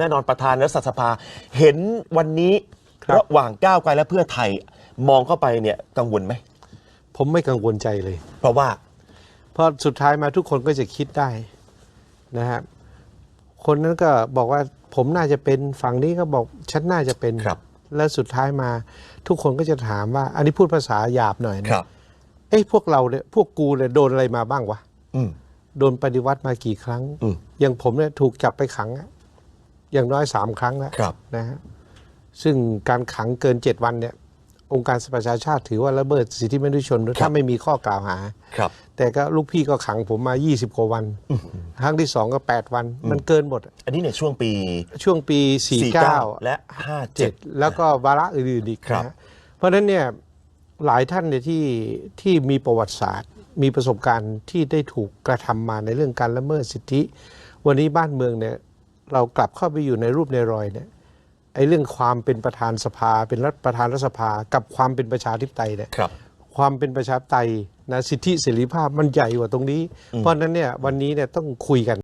แน่นอนประธานรัฐสภาเห็นวันนี้ครับระหว่างก้าวไกลและเพื่อไทยมองเข้าไปเนี่ยกังวลไหม ผมไม่กังวลใจเลย เพราะว่าเพราะสุดท้ายมาทุกคนก็จะคิดได้นะครับคนนั้นก็บอกว่าผมน่าจะเป็นฝั่งนี้ก็บอกฉันน่าจะเป็นครับ แล้วสุดท้ายมาทุกคนก็จะถามว่า อันนี้พูดภาษาหยาบหน่อยนะเอ้ยพวกเราเนี่ยพวกกูเนี่ยโดนอะไรมาบ้างวะอืมโดนปฏิวัติมากี่ครั้งอืมอย่างผมเนี่ยถูกจับไปขัง อะอย่างน้อยสามครั้งแล้วครับนะฮะซึ่งการขังเกินเจ็ดวันเนี่ยองค์การสหประชาชาติถือว่าละเมิดสิทธิมนุษยชนถ้าไม่มีข้อกล่าวหาครับ แต่ก็ลูกพี่ก็ขังผมมา 20 กว่าวันครั้งที่สองก็ 8 วัน มันเกินหมด อันนี้ในช่วงปีช่วงปี 49 และ 57 แล้วก็วาระอื่นๆอีกครับนะฮะเพราะฉะนั้นเนี่ยหลายท่านเนี่ยที่ที่มีประวัติศาสตร์ มีประสบการณ์ที่ได้ถูกกระทำมาในเรื่องการละเมิดสิทธิ วันนี้บ้านเมืองเนี่ย เรากลับเข้าไปอยู่ในรูปในรอยเนี่ยไอ้เรื่องความเป็นประธานสภา เป็นรัฐประธานรัฐสภา กับความเป็นประชาธิปไตยเนี่ยครับ ความเป็นประชาธิปไตยนะสิทธิเสรีภาพมันใหญ่กว่าตรงนี้ เพราะฉะนั้นเนี่ยวันนี้เนี่ยต้องคุยกัน